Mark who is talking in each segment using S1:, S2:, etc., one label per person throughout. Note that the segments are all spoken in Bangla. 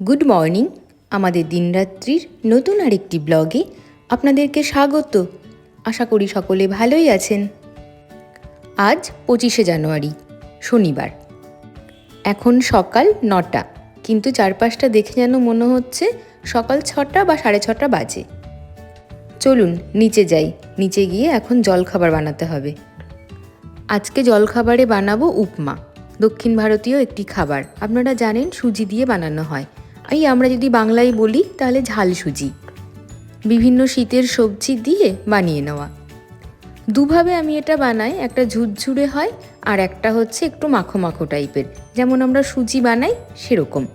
S1: Good morning. আমাদের দিনরাত্রির নতুন আরেকটি ব্লগে আপনাদেরকে স্বাগত। আশা করি সকলে ভালোই আছেন। আজ পঁচিশে জানুয়ারি, শনিবার। এখন সকাল নটা, কিন্তু চারপাশটা দেখে যেন মনে হচ্ছে সকাল ছটা বা সাড়ে ছটা বাজে। চলুন, নিচে যাই। নিচে গিয়ে এখন জলখাবার বানাতে হবে। আজকে জলখাবারে বানাবো উপমা, দক্ষিণ ভারতীয় একটি খাবার। আপনারা জানেন, সুজি দিয়ে বানানো হয়। এই আমরা যদি বাংলায় বলি, তাহলে ঝাল সুজি বিভিন্ন শীতের সবজি দিয়ে বানিয়ে নেওয়া। দুভাবে আমি এটা বানাই, একটা ঝুরঝুরে হয় আর একটা হচ্ছে একটু মাখো মাখো টাইপের। যেমন আমরা সুজি বানাই, সেরকম।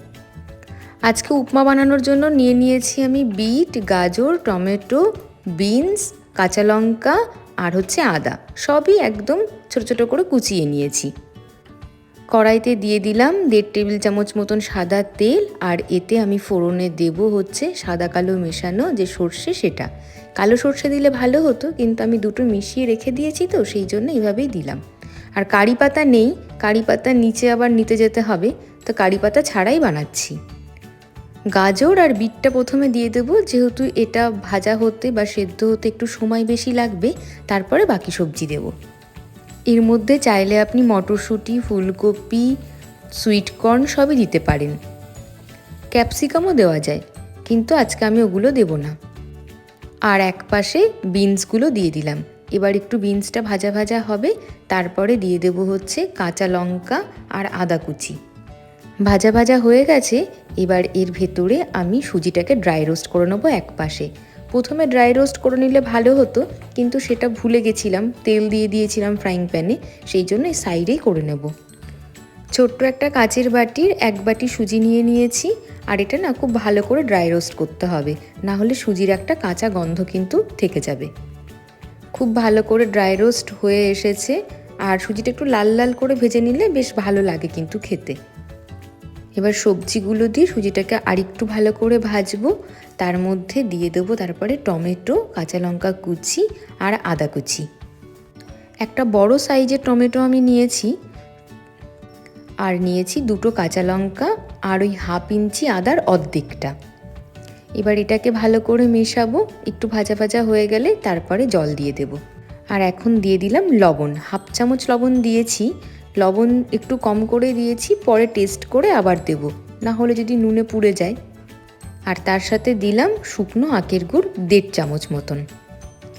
S1: আজকে উপমা বানানোর জন্য নিয়ে নিয়েছি আমি বিট, গাজর, টমেটো, বিনস, কাঁচা লঙ্কা আর হচ্ছে আদা। সবই একদম ছোট ছোট করে কুচিয়ে নিয়েছি। কড়াইতে দিয়ে দিলাম দেড় টেবিল চামচ মতন সাদা তেল, আর এতে আমি ফোড়নে দেব হচ্ছে সাদা কালো মেশানো যে সর্ষে সেটা। কালো সর্ষে দিলে ভালো হতো, কিন্তু আমি দুটো মিশিয়ে রেখে দিয়েছি তো, সেই জন্য এইভাবেই দিলাম। আর কারি পাতা নেই, কারি পাতা নিচে আবার নিতে যেতে হবে, তো কারি পাতা ছাড়াই বানাচ্ছি। গাজর আর বিটটা প্রথমে দিয়ে দেবো, যেহেতু এটা ভাজা হতে বা সেদ্ধ হতে একটু সময় বেশি লাগবে, তারপরে বাকি সবজি দেবো। এর মধ্যে চাইলে আপনি মটরশুঁটি, ফুলকপি সুইট কর্ন সবই দিতে পারেন। ক্যাপসিকামও দেওয়া যায়, কিন্তু আজকে আমি ওগুলো দেব না। আর এক পাশে বিনসগুলো দিয়ে দিলাম। এবার একটু বিনসটা ভাজা ভাজা হবে, তারপরে দিয়ে দেবো হচ্ছে কাঁচা লঙ্কা আর আদা কুচি। ভাজা ভাজা হয়ে গেছে, এবার এর ভেতরে আমি সুজিটাকে ড্রাই রোস্ট করে নেব এক পাশে। প্রথমে ড্রাই রোস্ট করে নিলে ভালো হতো, কিন্তু সেটা ভুলে গেছিলাম। তেল দিয়ে দিয়েছিলাম ফ্রাইং প্যানে সেই জন্য সাইডেই করে নেব। ছোট্ট একটা কাচের বাটির এক বাটি সুজি নিয়ে নিয়েছি, আর এটা না খুব ভালো করে ড্রাই রোস্ট করতে হবে, না হলে সুজির একটা কাঁচা গন্ধ কিন্তু থেকে যাবে। খুব ভালো করে ড্রাই রোস্ট হয়ে এসেছে, আর সুজিটা একটু লাল লাল করে ভেজে নিলে বেশ ভালো লাগে কিন্তু খেতে। এবার সবজিগুলো দিয়ে সুজিটাকে আরেকটু ভালো করে ভাজবো। তার মধ্যে দিয়ে দেবো তারপরে টমেটো, কাঁচা লঙ্কা কুচি আর আদা কুচি। একটা বড় সাইজের টমেটো আমি নিয়েছি। আর নিয়েছি দুটো কাঁচা লঙ্কা আর ওই হাফ ইঞ্চি আদার অর্ধেকটা। এবার এটাকে ভালো করে মেশাবো। একটু ভাজা ভাজা হয়ে গেলে তারপরে জল দিয়ে দেব। আর এখন দিয়ে দিলাম লবণ। হাফ চামচ লবণ দিয়েছি। লবণ একটু কম করে দিয়েছি, পরে টেস্ট করে আবার দেব। না হলে যদি নুনে পুড়ে যায়। আর তার সাথে দিলাম শুকনো আখের গুড় দেড় চামচ মতন।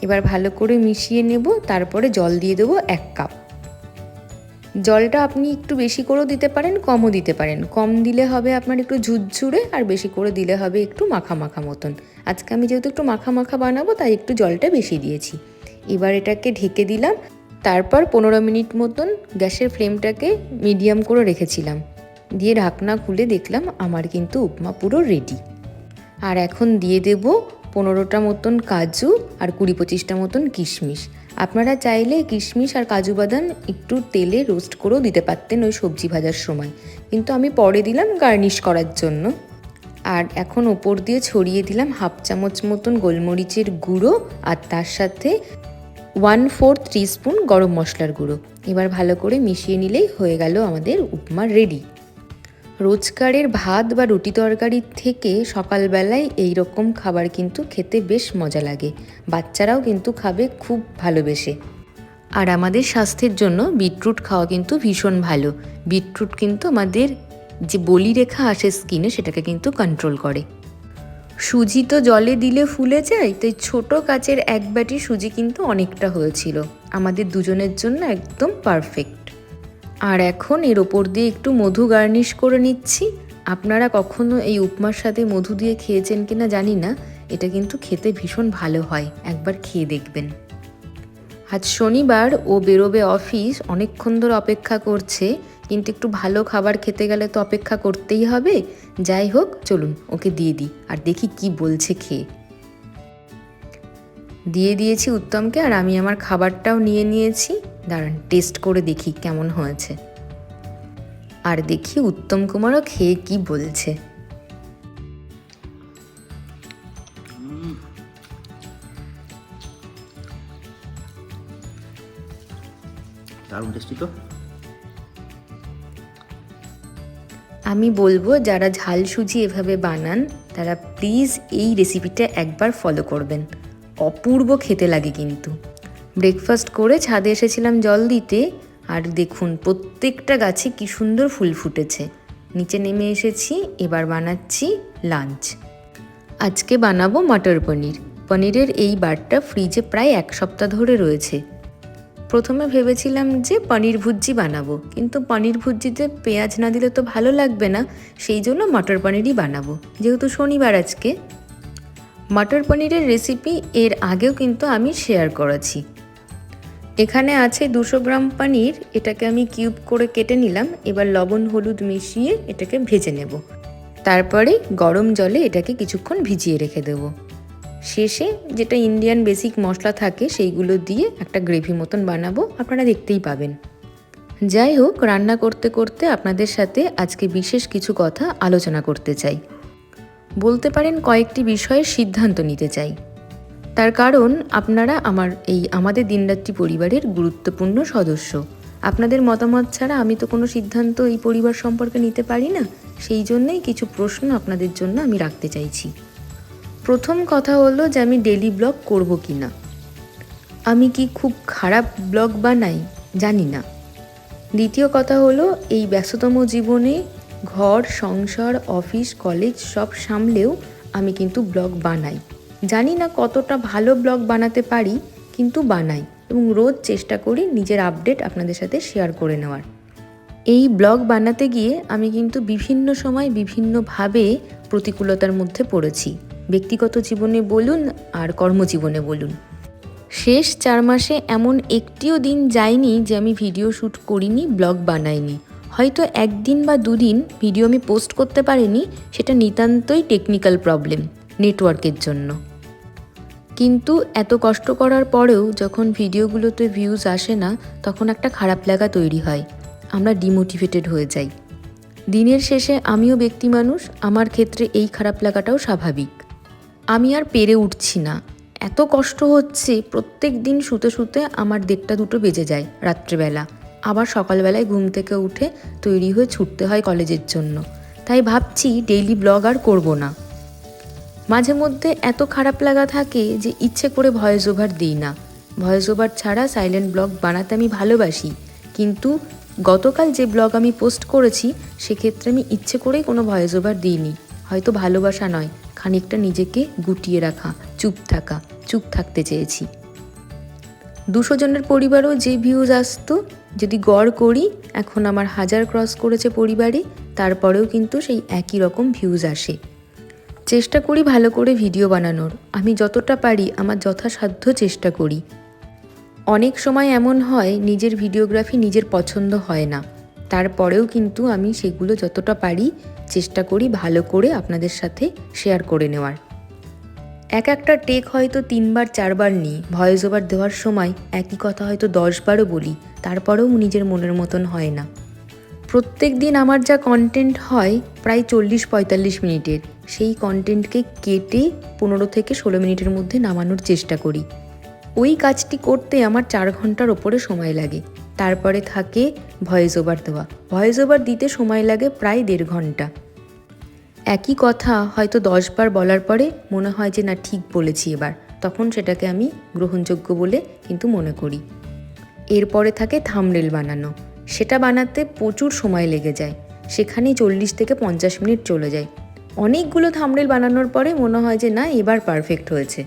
S1: এবার ভালো করে মিশিয়ে নেব, তারপরে জল দিয়ে দেবো এক কাপ। জলটা আপনি একটু বেশি করেও দিতে পারেন, কমও দিতে পারেন। কম দিলে হবে আপনার একটু ঝুরঝুরে, আর বেশি করে দিলে হবে একটু মাখা মাখা মতন। আজকে আমি যেহেতু একটু মাখা মাখা বানাবো, তাই একটু জলটা বেশি দিয়েছি। এবার এটাকে ঢেকে দিলাম। তারপর পনেরো মিনিট মতন গ্যাসের ফ্লেমটাকে মিডিয়াম করে রেখেছিলাম। দিয়ে ঢাকনা খুলে দেখলাম আমার কিন্তু উপমা পুরো রেডি আর এখন দিয়ে দেব পনেরোটা মতন কাজু আর কুড়ি পঁচিশটা মতন কিশমিশ। আপনারা চাইলে কিশমিশ আর কাজু বাদাম একটু তেলে রোস্ট করেও দিতে পারতেন ওই সবজি ভাজার সময়। কিন্তু আমি পরে দিলাম গার্নিশ করার জন্য। আর এখন ওপর দিয়ে ছড়িয়ে দিলাম হাফ চামচ মতন গোলমরিচের গুঁড়ো আর তার সাথে ওয়ান ফোর্থ স্পুন গরম মশলার গুঁড়ো। এবার ভালো করে মিশিয়ে নিলেই হয়ে গেল আমাদের উপমা রেডি রোজকারের ভাত বা রুটি তরকারির থেকে সকালবেলায় এই রকম খাবার কিন্তু খেতে বেশ মজা লাগে। বাচ্চারাও কিন্তু খাবে খুব ভালোবেসে। আর আমাদের স্বাস্থ্যের জন্য বিটরুট খাওয়া কিন্তু ভীষণ ভালো। বিটরুট কিন্তু আমাদের যে বলি রেখা আসে স্কিনে সেটাকে কিন্তু কন্ট্রোল করে। সুজি তো জলে দিলে ফুলে যায়, তাই ছোট কাচের এক বাটি সুজি কিন্তু অনেকটা হয়েছিল। আমাদের দুজনের জন্য একদম পারফেক্ট আর এখন এর ওপর দিয়ে একটু মধু গার্নিশ করে নিচ্ছি। আপনারা কখনো এই উপমার সাথে মধু দিয়ে খেয়েছেন কিনা জানি না, এটা কিন্তু খেতে ভীষণ ভালো হয়, একবার খেয়ে দেখবেন। আজ শনিবার ও বেরোবে অফিস, অনেকক্ষণ ধরে অপেক্ষা করছে। কিন্তু একটু ভালো খাবার খেতে গেলে তো অপেক্ষা করতেই হবে। যাই হোক, চলুন, ওকে দিয়ে দিই। আর দেখি কি বলছে খেয়ে। দিয়ে দিয়েছি উত্তমকে, আর আমি আমার খাবারটাও নিয়ে নিয়েছি। দাঁড়ান, টেস্ট করে দেখি কেমন হয়েছে। আর দেখি উত্তম কুমারও খেয়ে কি বলছে।
S2: দারুণ টেস্টি তো।
S1: আমি বলব, যারা ঝাল সুজি এভাবে বানান, তারা প্লিজ এই রেসিপিটা একবার ফলো করবেন। অপূর্ব খেতে লাগে কিন্তু। ব্রেকফাস্ট করে ছাদে এসেছিলাম জল দিতে, আর দেখুন প্রত্যেকটা গাছে কি সুন্দর ফুল ফুটেছে। নিচে নেমে এসেছি, এবার বানাচ্ছি লাঞ্চ আজকে বানাবো মটর পনির। পনিরের এই বারটা ফ্রিজে প্রায় এক সপ্তাহ ধরে রয়েছে। প্রথমে ভেবেছিলাম যে পনির ভুজি বানাবো, কিন্তু পনির ভুজিতে পেঁয়াজ না দিলে তো ভালো লাগবে না, সেই জন্য মটর পনিরই বানাবো। যেহেতু শনিবার আজকে, মটর পনিরের রেসিপি এর আগেও কিন্তু আমি শেয়ার করেছি। এখানে আছে দুশো গ্রাম পনির, এটাকে আমি কিউব করে কেটে নিলাম, এবার লবণ হলুদ মিশিয়ে এটাকে ভেজে নেব। তারপরে গরম জলে এটাকে কিছুক্ষণ ভিজিয়ে রেখে দেবো। শেষে যেটা ইন্ডিয়ান বেসিক মশলা থাকে, সেইগুলো দিয়ে একটা গ্রেভি মতন বানাবো, আপনারা দেখতেই পাবেন। যাই হোক, রান্না করতে করতে আপনাদের সাথে আজকে বিশেষ কিছু কথা আলোচনা করতে চাই। বলতে পারেন কয়েকটি বিষয়ে সিদ্ধান্ত নিতে চাই। তার কারণ, আপনারা আমার এই আমাদের দিনরাত্রি পরিবারের গুরুত্বপূর্ণ সদস্য। আপনাদের মতামত ছাড়া আমি তো কোনো সিদ্ধান্ত এই পরিবার সম্পর্কে নিতে পারি না। সেই জন্যই কিছু প্রশ্ন আপনাদের জন্য আমি রাখতে চাইছি। প্রথম কথা হলো যে আমি ডেলি ব্লগ করব কি না আমি কি খুব খারাপ ব্লগ বানাই? জানি না। দ্বিতীয় কথা হলো, এই ব্যস্ততম জীবনে ঘর, সংসার অফিস কলেজ সব সামলেও আমি কিন্তু ব্লগ বানাই। জানি না কতটা ভালো ব্লগ বানাতে পারি, কিন্তু বানাই এবং রোজ চেষ্টা করি নিজের আপডেট আপনাদের সাথে শেয়ার করে নেওয়ার। এই ব্লগ বানাতে গিয়ে আমি কিন্তু বিভিন্ন সময় বিভিন্নভাবে প্রতিকূলতার মধ্যে পড়েছি। ব্যক্তিগত জীবনে বলুন আর কর্মজীবনে বলুন। শেষ চার মাসে এমন একটিও দিন যায়নি যে আমি ভিডিও শ্যুট করিনি, ব্লগ বানাইনি। হয়তো একদিন বা দুদিন ভিডিও আমি পোস্ট করতে পারিনি, সেটা নিতান্তই টেকনিক্যাল প্রবলেম নেটওয়ার্কের জন্য। কিন্তু এত কষ্ট করার পরেও যখন ভিডিওগুলোতে ভিউজ আসে না, তখন একটা খারাপ লাগা তৈরি হয়। আমরা ডিমোটিভেটেড হয়ে যাই। দিনের শেষে আমিও ব্যক্তি মানুষ, আমার ক্ষেত্রে এই খারাপ লাগাটাও স্বাভাবিক। আমি আর পেরে উঠছি না। এত কষ্ট হচ্ছে, প্রত্যেক দিন শুতে শুতে আমার দেড়টা দুটো বেজে যায় রাত্রেবেলা। আবার সকালবেলায় ঘুম থেকে উঠে তৈরি হয়ে ছুটতে হয় কলেজের জন্য। তাই ভাবছি ডেইলি ব্লগ আর করব না। মাঝে মধ্যে এত খারাপ লাগা থাকে যে ইচ্ছে করে ভয়েস ওভার দিই না। ভয়েস ওভার ছাড়া সাইলেন্ট ব্লগ বানাতে আমি ভালোবাসি। কিন্তু গতকাল যে ব্লগ আমি পোস্ট করেছি, সেক্ষেত্রে আমি ইচ্ছে করেই কোনো ভয়েস ওভার দিইনি। হয়তো ভালোবাসা নয়। খানিকটা নিজেকে গুটিয়ে রাখা, চুপ থাকা, চুপ থাকতে চেয়েছি। দুশো জনের পরিবারও যে ভিউজ আসতো, যদি গড় করি, এখন আমার হাজার ক্রস করেছে পরিবারে, তারপরেও কিন্তু সেই একই রকম ভিউজ আসে। চেষ্টা করি ভালো করে ভিডিও বানানোর। আমি যতটা পারি আমার যথাসাধ্য চেষ্টা করি। অনেক সময় এমন হয়, নিজের ভিডিওগ্রাফি নিজের পছন্দ হয় না। তারপরেও কিন্তু আমি সেগুলো যতটা পারি চেষ্টা করি ভালো করে আপনাদের সাথে শেয়ার করে নেওয়ার। এক একটা টেক হয়তো তিনবার, চারবার নিই ভয়েস ওভার দেওয়ার সময় একই কথা হয়তো দশবারও বলি, তারপরেও নিজের মনের মতন হয় না। প্রত্যেক দিন আমার যা কন্টেন্ট হয় প্রায় চল্লিশ, পঁয়তাল্লিশ মিনিটের, সেই কন্টেন্টকে কেটে পনেরো থেকে ষোলো মিনিটের মধ্যে নামানোর চেষ্টা করি। ওই কাজটি করতে আমার চার ঘণ্টার ওপরে সময় লাগে। তারপরে থাকে ভয়েস ওভার দেওয়া। ভয়েস ওভার দিতে সময় লাগে প্রায় দেড় ঘণ্টা। একই কথা হয়তো দশবার বলার পরে মনে হয় যে না, ঠিক বলেছি এবার। তখন সেটাকে আমি গ্রহণযোগ্য বলে কিন্তু মনে করি। এরপরে থাকে থামরেল বানানো। সেটা বানাতে প্রচুর সময় লেগে যায়। সেখানেই চল্লিশ থেকে পঞ্চাশ মিনিট চলে যায়। অনেকগুলো থামরেল বানানোর পরে মনে হয় যে না, এবার পারফেক্ট হয়েছে।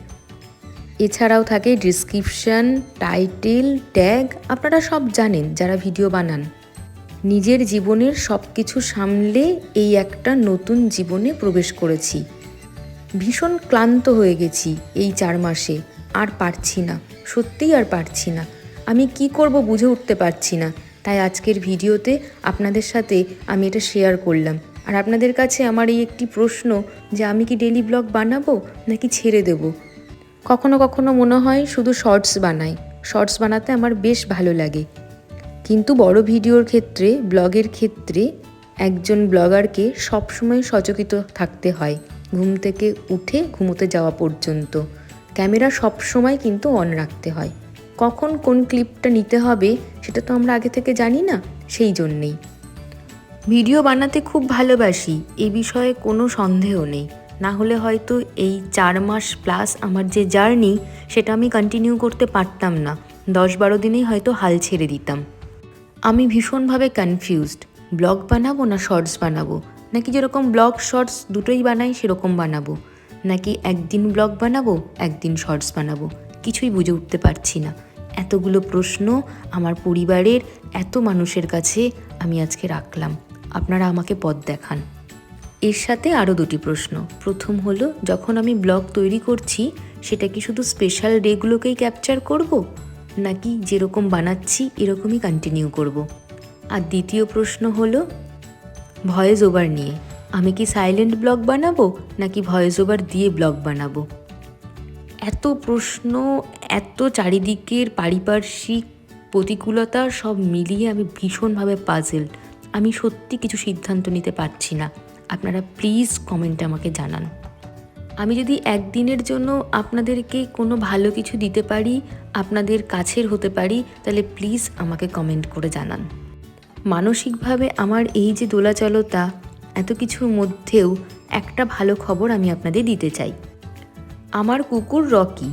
S1: এছাড়াও থাকে ডিসক্রিপশন টাইটেল ট্যাগ আপনারা সব জানেন যারা ভিডিও বানান। নিজের জীবনের সব কিছু সামলে এই একটা নতুন জীবনে প্রবেশ করেছি। ভীষণ ক্লান্ত হয়ে গেছি এই চার মাসে, আর পারছি না, সত্যিই আর পারছি না। আমি কি করব বুঝে উঠতে পারছি না, তাই আজকের ভিডিওতে আপনাদের সাথে আমি এটা শেয়ার করলাম। আর আপনাদের কাছে আমার এই একটি প্রশ্ন যে আমি কি ডেলি ব্লগ বানাবো নাকি ছেড়ে দেব? কখনো কখনো মনে হয় শুধু শর্টস বানাই। শর্টস বানাতে আমার বেশ ভালো লাগে। কিন্তু বড় ভিডিওর ক্ষেত্রে, ব্লগের ক্ষেত্রে একজন ব্লগারকে সবসময় সচকিত থাকতে হয়। ঘুম থেকে উঠে ঘুমোতে যাওয়া পর্যন্ত। ক্যামেরা সবসময় কিন্তু অন রাখতে হয়। কখন কোন ক্লিপটা নিতে হবে সেটা তো আমরা আগে থেকে জানি না, সেই জন্যেই। ভিডিও বানাতে খুব ভালোবাসি, এ বিষয়ে কোনো সন্দেহ নেই। না হলে হয়তো এই চার মাস প্লাস আমার যে জার্নি সেটা আমি কন্টিনিউ করতে পারতাম না। দশ বারো দিনেই হয়তো হাল ছেড়ে দিতাম। আমি ভীষণভাবে কনফিউজড ব্লগ বানাবো না শর্টস বানাবো? নাকি যেরকম ব্লগ শর্টস দুটোই বানাই, সেরকম বানাবো? নাকি একদিন ব্লগ বানাবো, একদিন শর্টস বানাবো? কিছুই বুঝে উঠতে পারছি না। এতগুলো প্রশ্ন আমার পরিবারের, এত মানুষের কাছে আমি আজকে রাখলাম। আপনারা আমাকে পথ দেখান। এর সাথে আরও দুটি প্রশ্ন। প্রথম হলো, যখন আমি ব্লগ তৈরি করছি, সেটা কি শুধু স্পেশাল ডেগুলোকেই ক্যাপচার করব? নাকি যেরকম বানাচ্ছি, এরকমই কন্টিনিউ করব? আর দ্বিতীয় প্রশ্ন হলো ভয়েস ওভার নিয়ে। আমি কি সাইলেন্ট ব্লগ বানাবো, নাকি ভয়েস ওভার দিয়ে ব্লগ বানাবো? এত প্রশ্ন, এত চারিদিকের পারিপার্শ্বিক প্রতিকূলতা সব মিলিয়ে আমি ভীষণভাবে পাজেল আমি সত্যি কিছু সিদ্ধান্ত নিতে পারছি না। আপনারা প্লিজ কমেন্টে আমাকে জানান। আমি যদি একদিনের জন্য আপনাদেরকে কোনো ভালো কিছু দিতে পারি, আপনাদের কাছের হতে পারি, তাহলে প্লিজ আমাকে কমেন্ট করে জানান। মানসিকভাবে আমার এই যে দোলাচলতা, এত কিছুর মধ্যেও একটা ভালো খবর আমি আপনাদের দিতে চাই। আমার কুকুর রকি,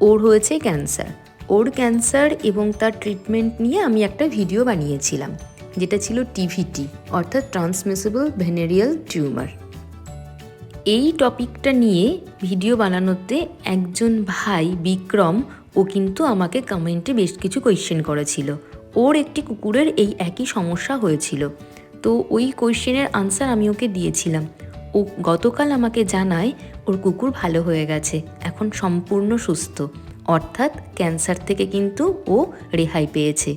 S1: ওর হয়েছে ক্যান্সার ওর ক্যান্সার এবং তার ট্রিটমেন্ট নিয়ে আমি একটা ভিডিও বানিয়েছিলাম। যেটা ছিল টিভিটি, অর্থাৎ ট্রান্সমিসিবল ভেনেরিয়াল টিউমার এই টপিকটা নিয়ে ভিডিও বানানোতে একজন ভাই বিক্রম, ও কিন্তু আমাকে কমেন্টে বেশ কিছু কোয়েশ্চেন করেছিল। ওর একটি কুকুরের এই একই সমস্যা হয়েছিল। তো ওই কোয়েশ্চেনের আনসার আমি ওকে দিয়েছিলাম। ও গতকাল আমাকে জানায়, ওর কুকুর ভালো হয়ে গেছে, এখন সম্পূর্ণ সুস্থ। অর্থাৎ ক্যান্সার থেকে কিন্তু ও রেহাই পেয়েছে।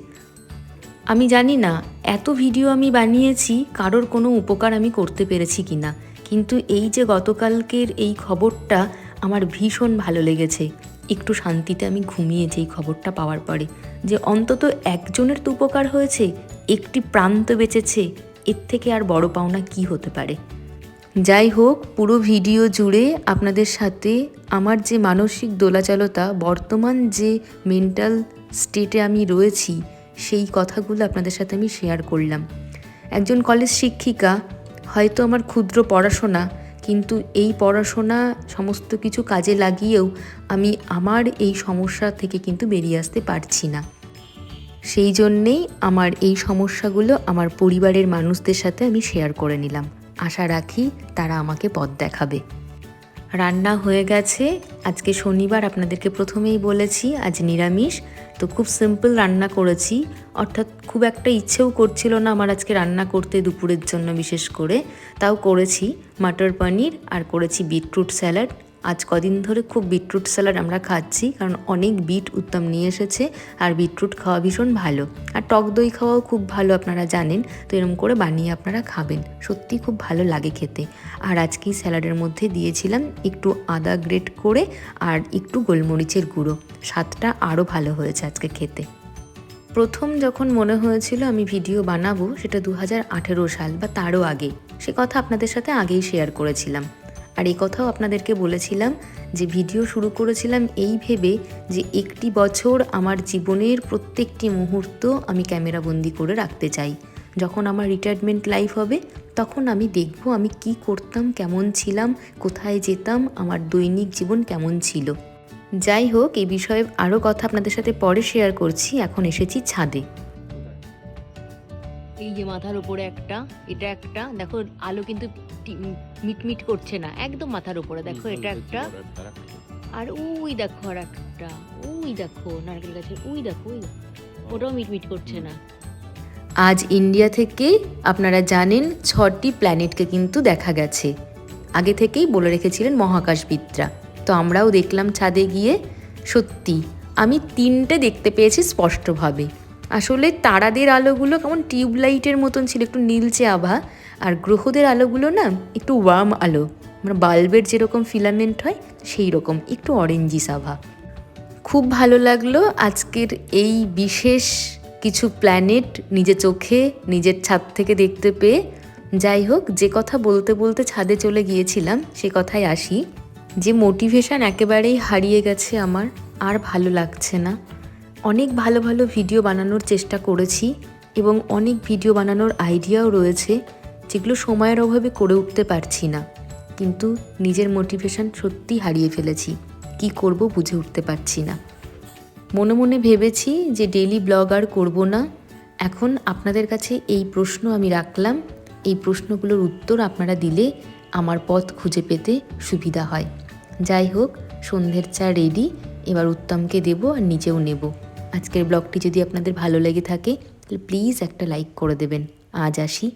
S1: আমি জানি না, এত ভিডিও আমি বানিয়েছি, কারোর কোনো উপকার আমি করতে পেরেছি কি না। কিন্তু এই যে গতকালকের এই খবরটা, আমার ভীষণ ভালো লেগেছে। একটু শান্তিতে আমি ঘুমিয়েছি এই খবরটা পাওয়ার পরে। যে অন্তত একজনের তো উপকার হয়েছে, একটি প্রান্ত বেঁচেছে, এর থেকে আর বড় পাওনা কি হতে পারে? যাই হোক, পুরো ভিডিও জুড়ে আপনাদের সাথে আমার যে মানসিক দোলাচলতা, বর্তমান যে মেন্টাল স্টেটে আমি রয়েছি সেই কথাগুলো আপনাদের সাথে আমি শেয়ার করলাম। একজন কলেজ শিক্ষিকা, হয়তো আমার ক্ষুদ্র পড়াশোনা, কিন্তু এই পড়াশোনা সমস্ত কিছু কাজে লাগিয়েও আমি আমার এই সমস্যা থেকে কিন্তু বেরিয়ে আসতে পারছি না। সেই জন্যেই আমার এই সমস্যাগুলো আমার পরিবারের মানুষদের সাথে আমি শেয়ার করে নিলাম। আশা রাখি তারা আমাকে পথ দেখাবে। রান্না হয়ে গেছে। আজকে শনিবার আপনাদেরকে প্রথমেই বলেছি, আজ নিরামিষ। তো খুব সিম্পল রান্না করেছি। অর্থাৎ খুব একটা ইচ্ছেও করছিল না আমার আজকে রান্না করতে দুপুরের জন্য বিশেষ করে। তাও করেছি। মাটর পনির আর করেছি বিটরুট স্যালাড। আজ কদিন ধরে খুব বিটরুট স্যালাড আমরা খাচ্ছি, কারণ অনেক বিট উত্তম নিয়ে এসেছে, আর বিটরুট খাওয়া ভীষণ ভালো। আর টক দই খাওয়াও খুব ভালো আপনারা জানেন, তো এরকম করে বানিয়ে আপনারা খাবেন। সত্যি খুব ভালো লাগে খেতে। আর আজকে এই স্যালাডের মধ্যে দিয়েছিলাম একটু আদা গ্রেট করে আর একটু গোলমরিচের গুঁড়ো। স্বাদটা আরও ভালো হয়েছে আজকে খেতে। প্রথম যখন মনে হয়েছিল আমি ভিডিও বানাবো, সেটা দু হাজার আঠেরো সাল বা তারও আগে। সে কথা আপনাদের সাথে আগেই শেয়ার করেছিলাম। আর এই কথাও আপনাদেরকে বলেছিলাম যে ভিডিও শুরু করেছিলাম এই ভেবে যে একটি বছর আমার জীবনের প্রত্যেকটি মুহূর্ত আমি ক্যামেরাবন্দি করে রাখতে চাই। যখন আমার রিটায়ারমেন্ট লাইফ হবে, তখন আমি দেখব আমি কি করতাম, কেমন ছিলাম, কোথায় যেতাম, আমার দৈনিক জীবন কেমন ছিল। যাই হোক এই বিষয়ে আরও কথা আপনাদের সাথে পরে শেয়ার করছি। এখন এসেছি ছাদে। এই যে মাথার উপরে একটা এটা একটা দেখো আলো কিন্তু মিটমিট করছে না একদম মাথার উপরে দেখো এটা একটা। আর ওই দেখো আর একটা ওই দেখো নারকেল গাছের ওই দেখো ওই দেখো ওটাও মিটমিট করছে না। আজ ইন্ডিয়া থেকে আপনারা জানেন ছটি প্ল্যানেটকে কিন্তু দেখা গেছে। আগে থেকেই বলে রেখেছিলেন মহাকাশবিদরা। তো আমরাও দেখলাম ছাদে গিয়ে সত্যি আমি তিনটে দেখতে পেয়েছি স্পষ্টভাবে। আসলে তারাদের আলোগুলো কেমন টিউবলাইটের মতন ছিল, একটু নীলচে আভা। আর গ্রহদের আলোগুলো না, একটু ওয়ার্ম আলো। মানে বাল্বের যেরকম ফিলামেন্ট হয়, সেই রকম, একটু অরেঞ্জিস আভা। খুব ভালো লাগল আজকের এই বিশেষ কিছু প্ল্যানেট নিজের চোখে, নিজের ছাদ থেকে দেখতে পেয়ে। যাই হোক, যে কথা বলতে বলতে ছাদে চলে গিয়েছিলাম, সে কথায় আসি। যে মোটিভেশন একেবারেই হারিয়ে গেছে আমার, আর ভালো লাগছে না। অনেক ভালো ভালো ভিডিও বানানোর চেষ্টা করেছি এবং অনেক ভিডিও বানানোর আইডিয়াও রয়েছে যেগুলো সময়ের অভাবে করে উঠতে পারছি না। কিন্তু নিজের মোটিভেশন সত্যি হারিয়ে ফেলেছি। কি করব বুঝে উঠতে পারছি না। মনে মনে ভেবেছি যে ডেলি ব্লগ আর করব না। এখন আপনাদের কাছে এই প্রশ্ন আমি রাখলাম। এই প্রশ্নগুলোর উত্তর আপনারা দিলে আমার পথ খুঁজে পেতে সুবিধা হয়। যাই হোক, সন্ধ্যের চা রেডি এবার উত্তমকে দেবো আর নিজেও নেব। আজকের ব্লগটি যদি আপনাদের ভালো লেগে থাকে, তাহলে প্লিজ একটা লাইক করে দেবেন। আজ আসি।